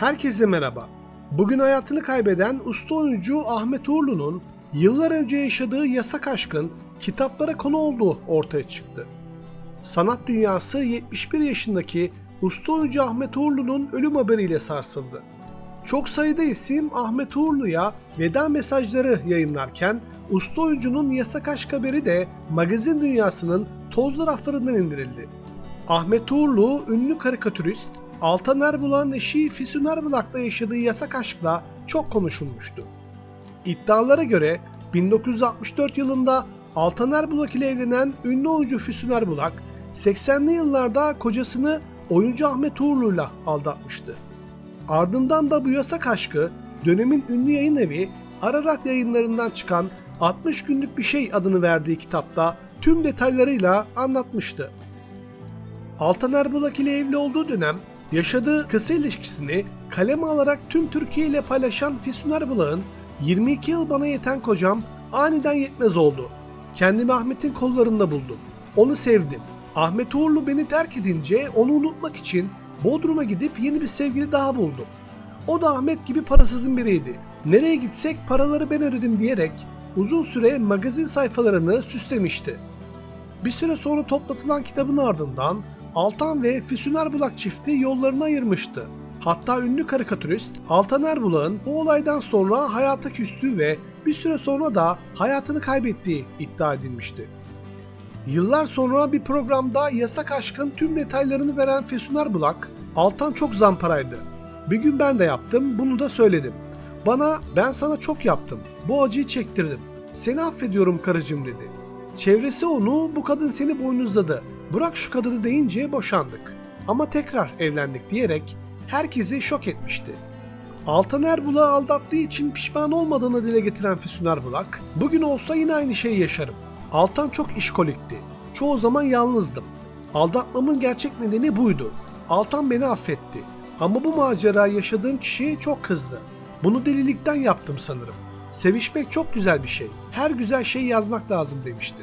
Herkese merhaba. Bugün hayatını kaybeden usta oyuncu Ahmet Uğurlu'nun yıllar önce yaşadığı yasak aşkın kitaplara konu olduğu ortaya çıktı. Sanat dünyası 71 yaşındaki usta oyuncu Ahmet Uğurlu'nun ölüm haberiyle sarsıldı. Çok sayıda isim Ahmet Uğurlu'ya veda mesajları yayınlarken usta oyuncunun yasak aşk haberi de magazin dünyasının tozlu raflarından indirildi. Ahmet Uğurlu, ünlü karikatürist, Altan Erbulan eşi Füsun Erbulak'la yaşadığı yasak aşkla çok konuşulmuştu. İddialara göre 1964 yılında Altan Erbulak ile evlenen ünlü oyuncu Füsun Erbulak, 80'li yıllarda kocasını oyuncu Ahmet Uğurlu'yla aldatmıştı. Ardından da bu yasak aşkı dönemin ünlü yayın evi Ararat yayınlarından çıkan 60 günlük bir şey adını verdiği kitapta tüm detaylarıyla anlatmıştı. Altan Erbulak ile evli olduğu dönem yaşadığı kısa ilişkisini kaleme alarak tüm Türkiye ile paylaşan Füsun Erbulak'ın 22 yıl bana yeten kocam aniden yetmez oldu. Kendimi Ahmet'in kollarında buldum. Onu sevdim. Ahmet Uğurlu beni terk edince onu unutmak için Bodrum'a gidip yeni bir sevgili daha buldum. O da Ahmet gibi parasızın biriydi. Nereye gitsek paraları ben ödedim diyerek uzun süre magazin sayfalarını süslemişti. Bir süre sonra toplatılan kitabın ardından Altan ve Füsun Erbulak çifti yollarını ayırmıştı. Hatta ünlü karikatürist Altan Erbulak'ın bu olaydan sonra hayata küstüğü ve bir süre sonra da hayatını kaybettiği iddia edilmişti. Yıllar sonra bir programda yasak aşkın tüm detaylarını veren Füsun Erbulak, Altan çok zamparaydı. Bir gün ben de yaptım, bunu da söyledim. Bana ben sana çok yaptım, bu acıyı çektirdim. Seni affediyorum karıcığım dedi. Çevresi onu bu kadın seni boynuzladı. Bırak şu kadını deyince boşandık. Ama tekrar evlendik diyerek herkesi şok etmişti. Altan Erbulak'ı aldattığı için pişman olmadığını dile getiren Füsun Erbulak, bugün olsa yine aynı şeyi yaşarım. Altan çok işkolikti. Çoğu zaman yalnızdım. Aldatmamın gerçek nedeni buydu. Altan beni affetti. Ama bu macera yaşadığım kişi çok kızdı. Bunu delilikten yaptım sanırım. Sevişmek çok güzel bir şey. Her güzel şeyi yazmak lazım demişti.